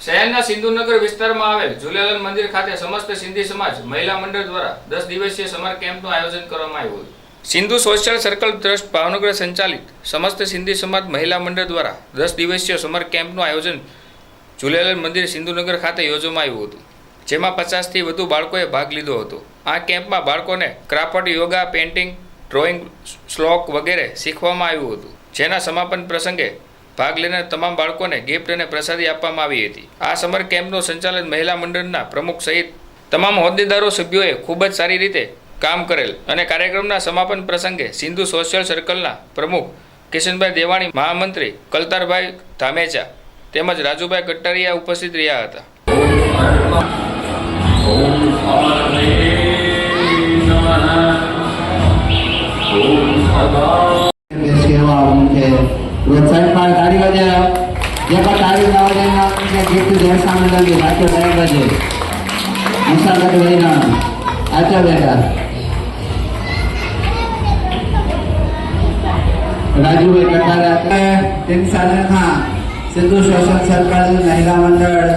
શહેરના સિંધુનગર વિસ્તારમાં આવેલ ઝુલેલાલ મંદિર ખાતે સમસ્ત સિંધી સમાજ મહિલા મંડળ દ્વારા દસ દિવસીય સમર કેમ્પનું આયોજન કરવામાં આવ્યું હતું. Sindhu social circle trust Bhavnagar સંચાલિત સમસ્ત સિંધી સમાજ મહિલા મંડળ દ્વારા દસ દિવસીય સમર કેમ્પનું આયોજન ઝુલેલાલ મંદિર સિંધુનગર ખાતે યોજવામાં આવ્યું હતું. જેમાં પચાસથી વધુ બાળકોએ ભાગ લીધો હતો. આ કેમ્પમાં બાળકોને ક્રાફ્ટ, યોગા, પેઇન્ટિંગ, ડ્રોઈંગ શ્લોક વગેરે શીખવામાં આવ્યું હતું. જેના સમાપન પ્રસંગે ભાગ લેનાર તમામ બાળકોને ગિફ્ટ અને પ્રસાદી આપવામાં આવી હતી. આ સમર કેમ્પનું સંચાલન મહિલા મંડળના પ્રમુખ સહિત તમામ હોદ્દેદારો સભ્યોએ ખૂબ જ સારી રીતે કામ કરેલ અને કાર્યક્રમના સમાપન પ્રસંગે સિંધુ સોશિયલ સર્કલના પ્રમુખ કિશનભાઈ દેવાણી, મહામંત્રી કલતારભાઈ ધામેચા તેમજ રાજુભાઈ કટ્ટારીયા ઉપસ્થિત રહ્યા હતા. ಸ್ವಲ್ಪ ಗಾಡಿಗೋದೆ ಜಪ ತಾಳಿ ನಾವದೇನ ಗಿಫ್ಟ್ ದೇವಸ್ಥಾನದಲ್ಲಿ ಬಾಕಿ ಬರಬೇಕು ಮುಸಾಗಟ್ಟು ಹೋಗಿನ ಆಚರಬೇಕ રાજુભાઈ કટારા તેની સાથે સિંધુ શોષણ સરકારનું મહિલા મંડળ